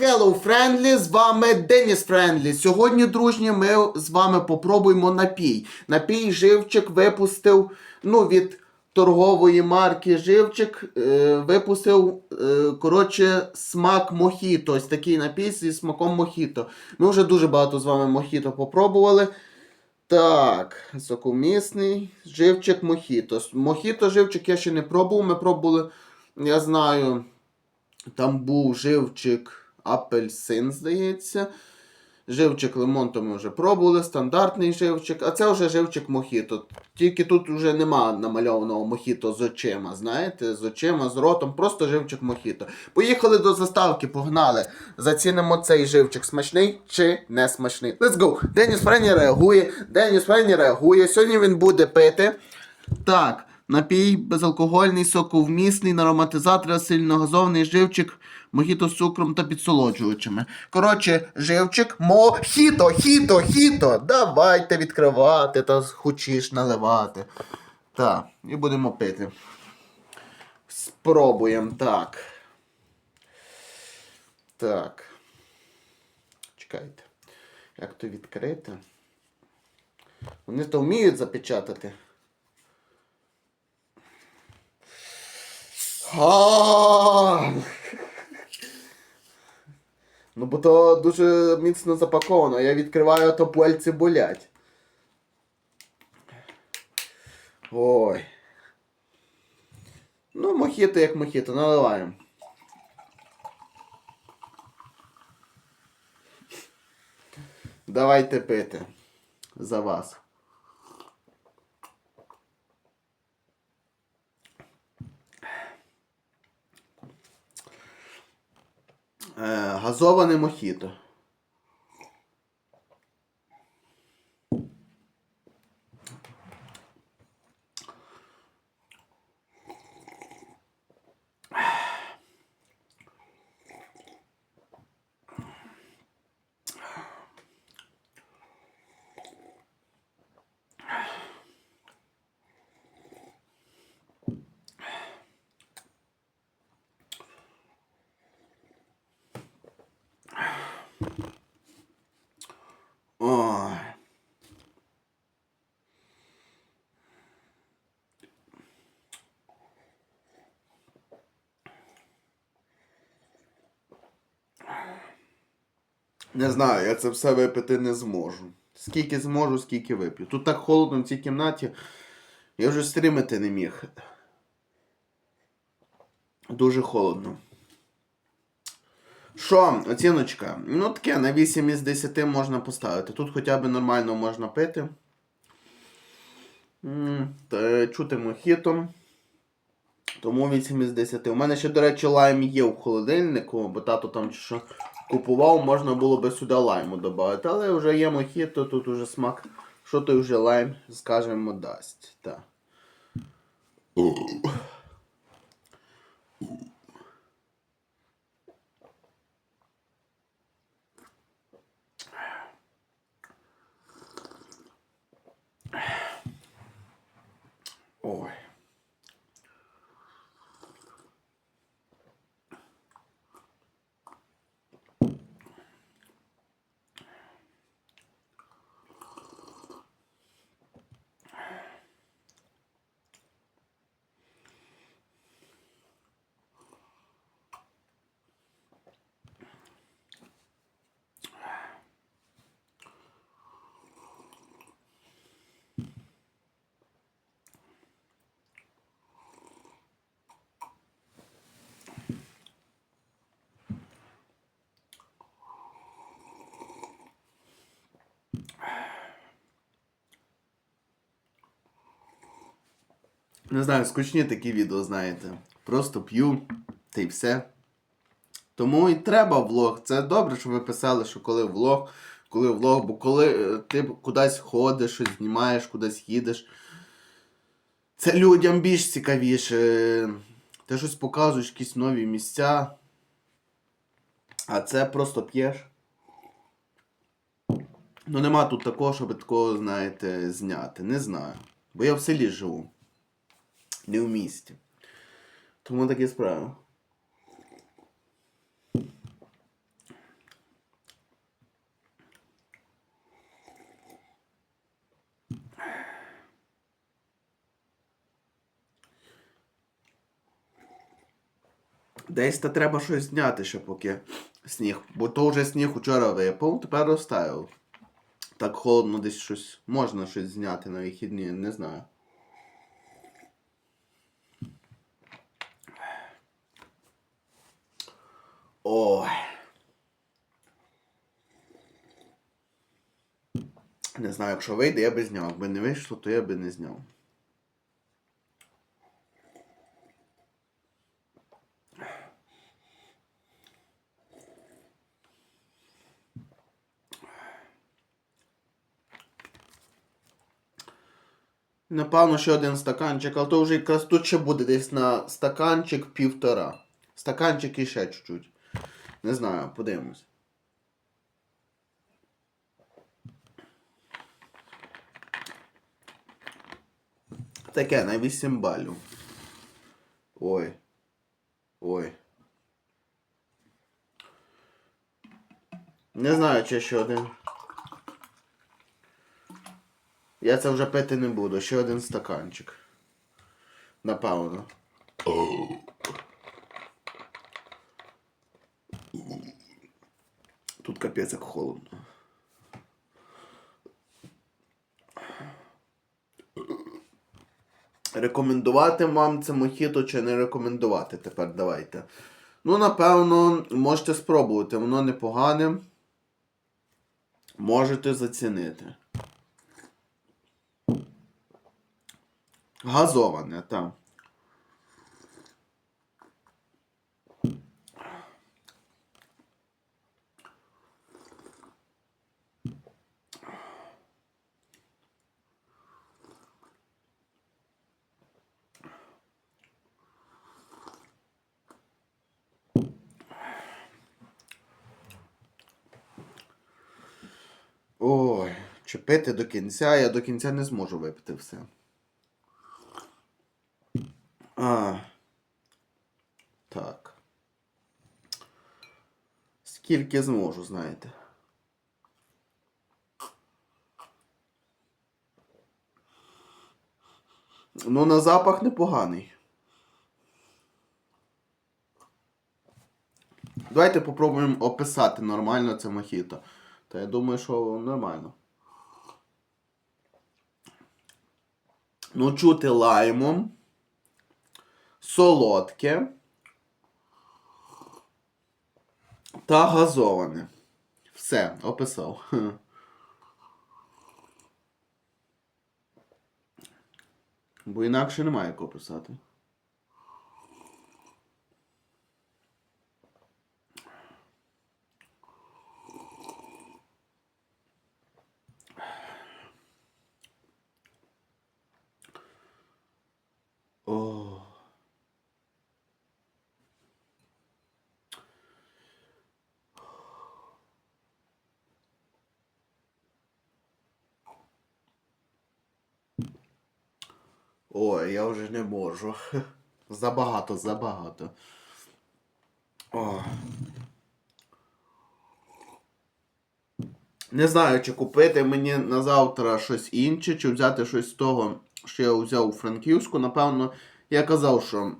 Hello, Friendly, з вами Деніс Френдлі. Сьогодні, дружні, ми з вами попробуємо напій. Напій Живчик випустив, ну, від торгової марки Живчик е, випустив, е, коротше, смак мохіто. Ось такий напій зі смаком мохіто. Ми вже дуже багато з вами мохіто попробували. Так, сокомісний живчик мохіто. Мохіто живчик я ще не пробував. Ми пробували, я знаю, там був живчик апельсин, здається. Живчик лимон, то ми вже пробували, стандартний живчик, а це вже живчик мохіто. Тільки тут вже нема намальованого мохіто з очима, знаєте, з очима, з ротом, просто живчик мохіто. Поїхали до заставки, погнали. Зацінимо цей живчик смачний чи не смачний. Let's go! Деніс Френі реагує, Деніс Френі реагує. Сьогодні він буде пити. Так, напій безалкогольний, соковмісний, ароматизатор, сильно газований живчик, мохіто з цукром та підсолоджувачами. Коротше, живчик, мохіто, хіто, хіто. Давайте відкривати та хочеш наливати. Так, і будемо пити. Спробуємо, так. Так. Чекайте. Як то відкрити? Вони то вміють запечатати. А! Ну, бо то дуже міцно запаковано. Я відкриваю, то пальці болять. Ой. Ну, мохіто як мохіто, наливаємо. Давайте пити. За вас. Газоване мохіто. Не знаю, я це все випити не зможу. Скільки зможу, скільки вип'ю. Тут так холодно в цій кімнаті. Я вже стрімити не міг. Дуже холодно. Що, оціночка? Ну таке, на 8 із 10 можна поставити. Тут хоча б нормально можна пити. М, та Чути мохітом. Тому 8 із 10. У мене ще, до речі, лайм є в холодильнику, бо тато там чи що купував, можна було би сюди лайму додати. Але вже є мохіто, тут уже смак. Що той вже лайм, скажемо, дасть. Так. Ой. Не знаю, скучні такі відео, знаєте. Просто п'ю, та й все. Тому і треба влог. Це добре, що ви писали, що коли влог, коли влог, бо коли е, ти кудись ходиш, щось знімаєш, кудись їдеш. Це людям більш цікавіше. Ти щось показуєш, якісь нові місця. А це просто п'єш. Ну нема тут такого, щоб такого, знаєте, зняти. Не знаю. Бо я в селі живу не в місті. Тому такі справи. Десь та треба щось зняти ще поки сніг. Бо то вже сніг вчора випав, тепер розставив. Так холодно десь щось можна щось зняти на вихідні, не знаю. Не знаю, якщо вийде, я би зняв. Якби не вийшло, то я би не зняв. Напевно, ще один стаканчик, але то вже якраз тут ще буде десь на стаканчик півтора. Стаканчик і ще чуть-чуть. Не знаю, подивимось. Таке, на 8 балів. Ой. Ой. Не знаю, чи ще один. Я це вже пити не буду. Ще один стаканчик. Напевно. Тут капець як холодно. Рекомендувати вам це мохіто чи не рекомендувати тепер давайте. Ну, напевно, можете спробувати. Воно непогане. Можете зацінити. Газоване, так. Чи пити до кінця, я до кінця не зможу випити все. А. Так. Скільки зможу, знаєте. Ну, на запах непоганий. Давайте попробуємо описати нормально це мохіто. Та я думаю, що нормально. Ну, чути лаймом. Солодке. Та газоване. Все, описав. Бо інакше немає як описати. Ой, я вже не можу. Забагато, забагато. О. Не знаю, чи купити мені на завтра щось інше, чи взяти щось з того, що я взяв у Франківську. Напевно, я казав, що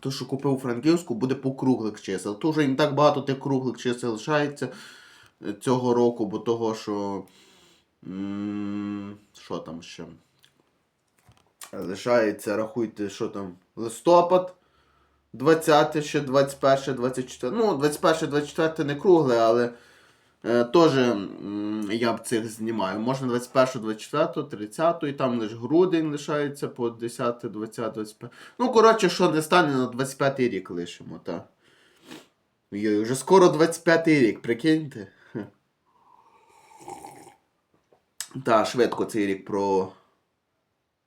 то, що купив у Франківську, буде по круглих чисел. То вже не так багато тих круглих чисел лишається цього року, бо того, що. Що там ще? Лишається, рахуйте, що там, листопад, 20, ще 21, 24. Ну, 21, 24 не кругле, але е, теж я б цих знімаю. Можна 21, 24, 30, і там лише грудень лишається по 10, 20, 25. Ну, коротше, що не стане на 25 рік лишимо, так. Йой, вже скоро 25 рік, прикиньте. Та, швидко цей рік про...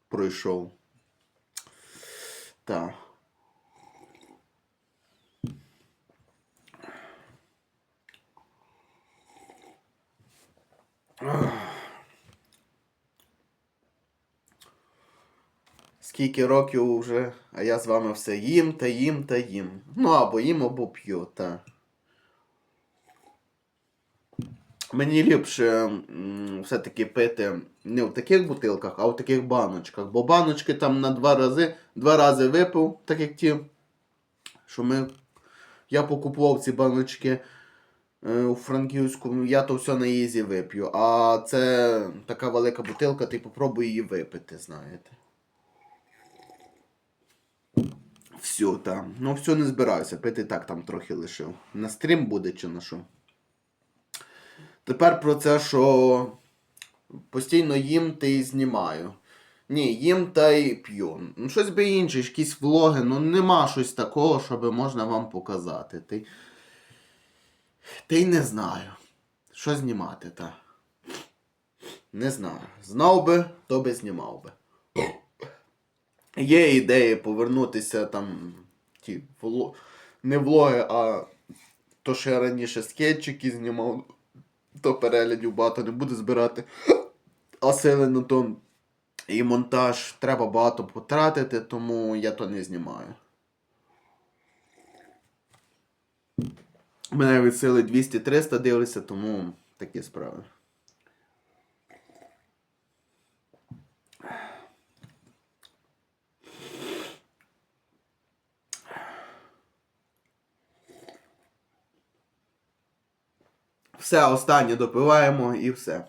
пройшов. Так. Скільки років вже, а я з вами все їм та їм та їм. Ну або їм, або п'ю, та. Мені ліпше все-таки пити не в таких бутилках, а в таких баночках. Бо баночки там на два рази, два рази випив, так як ті, що ми Я покупував ці баночки е, у Франківську, я то все на Ізі вип'ю. А це така велика бутилка, ти попробуй її випити, знаєте. Все, там. Ну, все не збираюся. Пити так там трохи лишив. На стрім буде чи на що. Тепер про це, що постійно їм та й знімаю. Ні, їм та й п'ю. Ну, щось би інше, якісь влоги, ну нема щось такого, щоб можна вам показати. Ти, ти не знаю. Що знімати, та. Не знаю. Знав би, то би знімав би. Є ідеї повернутися там. Ті, вло... Не влоги, а то, що я раніше скетчики знімав, то переглядів багато не буде збирати. А сили на то і монтаж треба багато потратити, тому я то не знімаю. Мене від сили 200-300 дивляться, тому такі справи. Все, останнє допиваємо і все.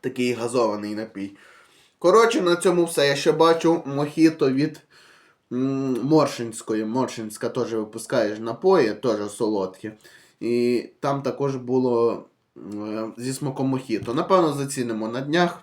Такий газований напій. Коротше, на цьому все. Я ще бачу мохіто від Моршинської. Моршинська теж випускає напої, теж солодкі. І там також було зі смаком мохіто. Напевно, зацінимо на днях.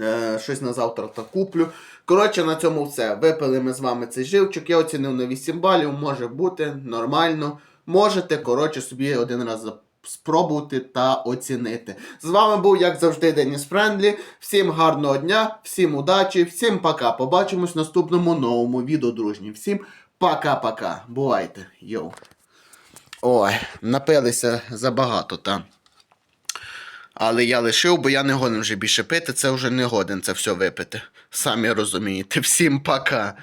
Е, щось на завтра та куплю. Коротше, на цьому все. Випили ми з вами цей живчик. Я оцінив на 8 балів. Може бути нормально. Можете, коротше, собі один раз спробувати та оцінити. З вами був, як завжди, Деніс Френдлі. Всім гарного дня, всім удачі, всім пока. Побачимось в наступному новому відео, дружні. Всім пока-пока. Бувайте. Йоу. Ой, напилися забагато там. Але я лишив, бо я не годен вже більше пити, це вже не годен це все випити. Самі розумієте. Всім пока.